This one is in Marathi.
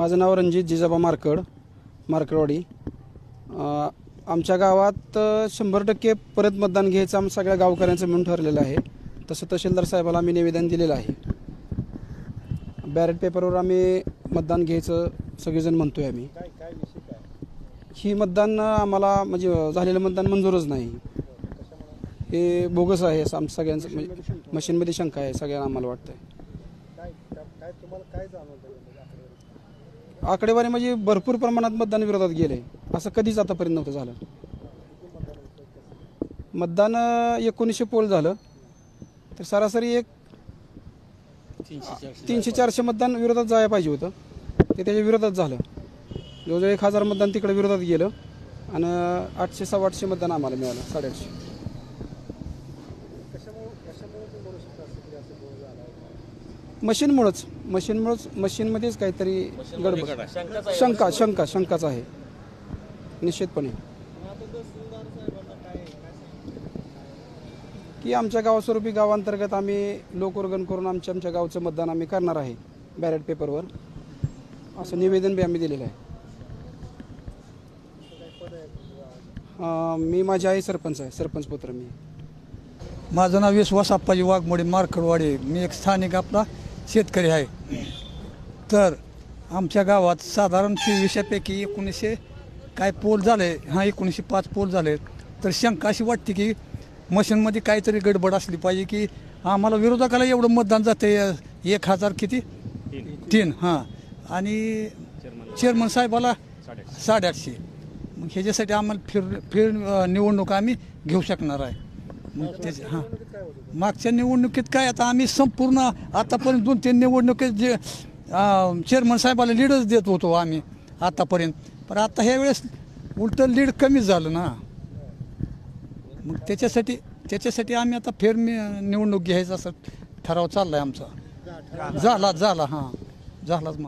माझं नाव रणजित जिजाबा मार्कड मार्कडवाडी. आमच्या गावात शंभर टक्के परत मतदान घ्यायचं आम सगळ्या गावकऱ्यांचं म्हणून ठरलेलं आहे. तसं तहसीलदार साहेबाला आम्ही निवेदन दिलेलं आहे. बॅलेट पेपरवर आम्ही मतदान घ्यायचं सगळेजण म्हणतोय आम्ही. ही मतदान आम्हाला म्हणजे झालेलं मतदान मंजूरच नाही. हे बोगस आहे असं आमचं सगळ्यांचं म्हणजे मशीनमध्ये शंका आहे सगळ्यांना आम्हाला वाटतंय. आकडेवारी? म्हणजे भरपूर प्रमाणात मतदान विरोधात गेले. असं कधीच आतापर्यंत नव्हतं झालं. मतदान एकोणीसशे पोल झालं. तर सरासरी एक तीनशे चारशे मतदान विरोधात जायला पाहिजे होतं. ते त्याच्या विरोधात झालं. जवळजवळ एक हजार मतदान तिकडे विरोधात गेलं. आणि आठशे सव्वा आठशे मतदान आम्हाला मिळालं साडेआठशे. मशीनमुळंच मशीनमुळंच मशीनमध्येच काहीतरी गडबड. शंका शंका शंकाच आहे. निश्चितपणे. की आमच्या गावास्वरूपी गावांतर्गत आम्ही लोकवर्गण करून आमच्या आमच्या गावचं मतदान आम्ही करणार आहे बॅलेट पेपरवर असं निवेदन बी आम्ही दिलेलं आहे. अं, मी माझी आई सरपंच आहे सरपंच पुत्र मी. माझं नाव विश्वास आप्पाजी वाघमोडे मार्कडवाडी मी एक स्थानिक आपला शेतकरी आहे. तर आमच्या गावात साधारण तेवीसशेपैकी एकोणीसशे काय पोल झाले हां एकोणीसशे पाच पोल झाले. तर शंका अशी वाटते की मशीनमध्ये काहीतरी गडबड असली पाहिजे की आम्हाला विरोधकाला एवढं मतदान जाते एक हजार किती? तीन हां. आणि चेअरमन साहेबाला साडेआठशे. मग ह्याच्यासाठी आम्हाला फिर फिर निवडणूक आम्ही घेऊ शकणार आहे. मग त्याचे हां. मागच्या निवडणुकीत काय आता आम्ही संपूर्ण आतापर्यंत दोन तीन निवडणुकीत जे चेअरमन साहेबाला लीडच देत होतो आम्ही आतापर्यंत. पण आता ह्या वेळेस उलटं लीड कमीच झालं ना. मग त्याच्यासाठी त्याच्यासाठी आम्ही आता फेर मी निवडणूक घ्यायचा असं ठराव चाललाय आमचा. झाला झाला हां. झालाच मग.